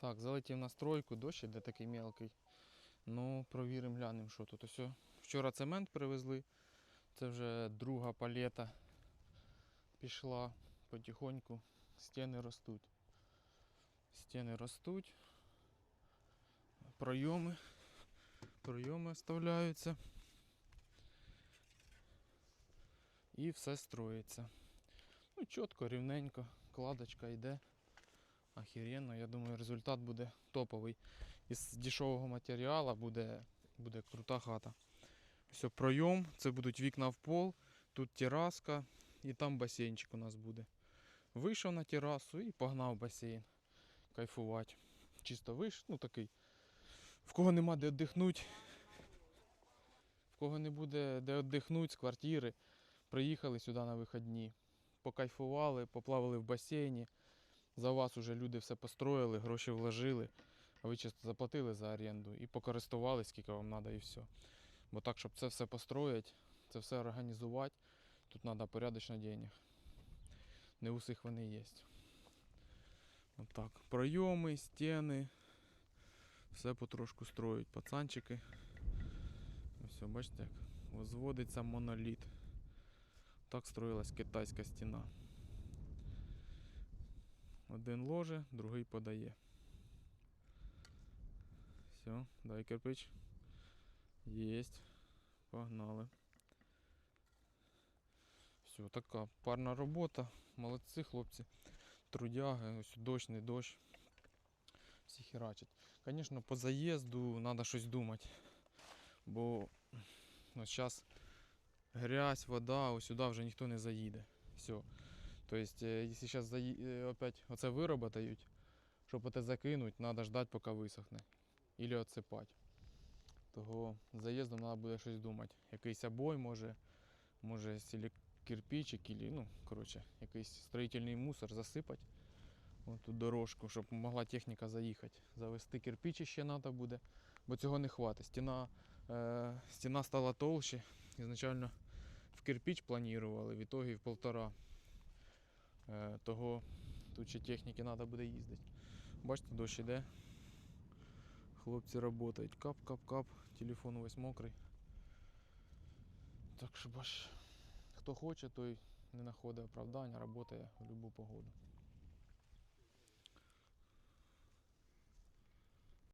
Так, залетів на стройку, дощ іде такий мелкий. Ну, провіримо, глянемо, що тут. Ось. Вчора цемент привезли. Це вже друга палета пішла потихоньку. Стіни ростуть. Стіни ростуть. Пройоми. Пройоми оставляються. І все строїться. Ну, чітко, рівненько, кладочка йде. Охеренно, я думаю, результат буде топовий. Із дешевого матеріалу буде, буде крута хата. Все, пройом, це будуть вікна в пол, тут тераска і там басейнчик у нас буде. Вийшов на терасу і погнав басейн. Кайфувати. Чисто вийшов, ну такий. В кого нема де віддихнути, в кого не буде де віддихнути з квартири, приїхали сюди на вихідні, покайфували, поплавали в басейні. За вас уже люди все построїли, гроші вложили, а ви чисто заплатили за оренду і покористували, скільки вам треба, і все. Бо так, щоб це все построїти, це все організувати, тут треба порядочно денег. Не у всіх вони є. Отак. Пройоми, стіни. Все потрошку строють пацанчики. Все, бачите, як возводиться моноліт. Так строїлась китайська стіна. Один ложе, другий подає. Все, дай кирпич. Єсть. Погнали. Все, така парна робота. Молодці хлопці. Трудяги, ось дощ, не дощ. Всі херачать. Звісно, по заїзду треба щось думати. Бо ну, зараз грязь, вода, ось сюди вже ніхто не заїде. Все. Тобто, якщо зараз опять оце вироботають, щоб це закинуть, треба ждати, поки висохне. Ілі отсипати. Того заїздом треба буде щось думати. Якийсь обой може, може кирпичик, ілі, ну, коротше, якийсь строїтельний мусор засипати. Тут дорожку, щоб могла техніка заїхати. Завести кирпичі ще треба буде, бо цього не хватить. Стіна, е, стіна стала толще. Ізначально в кирпич планували, в ітогі в полтора. Е, того тут ще техніки треба буде їздити. Бачите, дощ іде. Хлопці працюють. Кап-кап-кап. Телефон весь мокрий. Так що бач, хто хоче, той не знаходить оправдання, працює в будь-яку погоду.